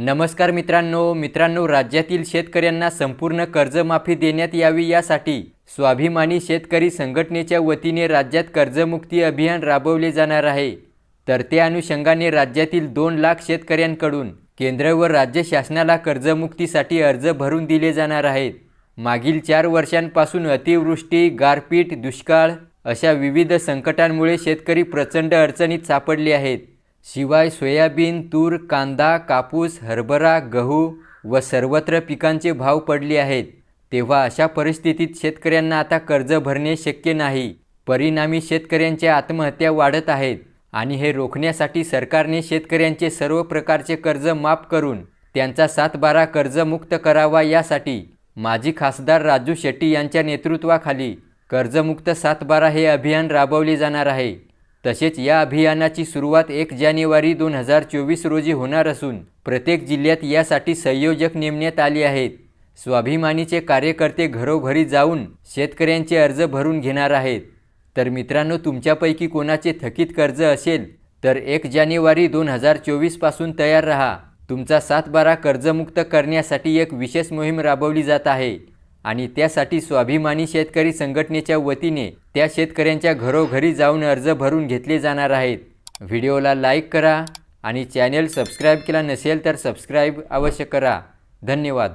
नमस्कार मित्रांनो मित्रांनो राज्यातील शेतकऱ्यांना संपूर्ण कर्जमाफी देण्यात यावी यासाठी स्वाभिमानी शेतकरी संघटनेच्या वतीने राज्यात कर्जमुक्ती अभियान राबवले जाणार आहे. तर त्या अनुषंगाने राज्यातील दोन लाख शेतकऱ्यांकडून केंद्र व राज्य शासनाला कर्जमुक्तीसाठी अर्ज भरून दिले जाणार आहेत. मागील चार वर्षांपासून अतिवृष्टी गारपीट दुष्काळ अशा विविध संकटांमुळे शेतकरी प्रचंड अडचणीत सापडले आहेत. शिवाय सोयाबीन तूर कांदा कापूस हरभरा गहू व सर्वत्र पिकांचे भाव पडले आहेत. तेव्हा अशा परिस्थितीत शेतकऱ्यांना आता कर्ज भरणे शक्य नाही. परिणामी शेतकऱ्यांच्या आत्महत्या वाढत आहेत आणि हे रोखण्यासाठी सरकारने शेतकऱ्यांचे सर्व प्रकारचे कर्ज माफ करून त्यांचा सातबारा कर्जमुक्त करावा यासाठी माजी खासदार राजू शेट्टी यांच्या नेतृत्वाखाली कर्जमुक्त सातबारा हे अभियान राबवले जाणार आहे. तसेच या अभियानाची सुरुवात एक जानेवारी दोन हजार चोवीस रोजी होणार असून प्रत्येक जिल्ह्यात यासाठी संयोजक नेमण्यात आले आहेत. स्वाभिमानीचे कार्यकर्ते घरोघरी जाऊन शेतकऱ्यांचे अर्ज भरून घेणार आहेत. तर मित्रांनो तुमच्यापैकी कोणाचे थकीत कर्ज असेल तर एक जानेवारी दोन हजार चोवीसपासून तयार रहा. तुमचा सातबारा कर्जमुक्त करण्यासाठी एक विशेष मोहीम राबवली जात आहे. आणि त्यासाठी स्वाभिमानी शेतकरी संघटनेच्या वतीने त्या शेतकऱ्यांच्या घरोघरी जाऊन अर्ज भरून घेतले जाणार आहेत. व्हिडिओला लाईक करा आणि चॅनेल सबस्क्राईब केला नसेल तर सबस्क्राईब अवश्य करा. धन्यवाद.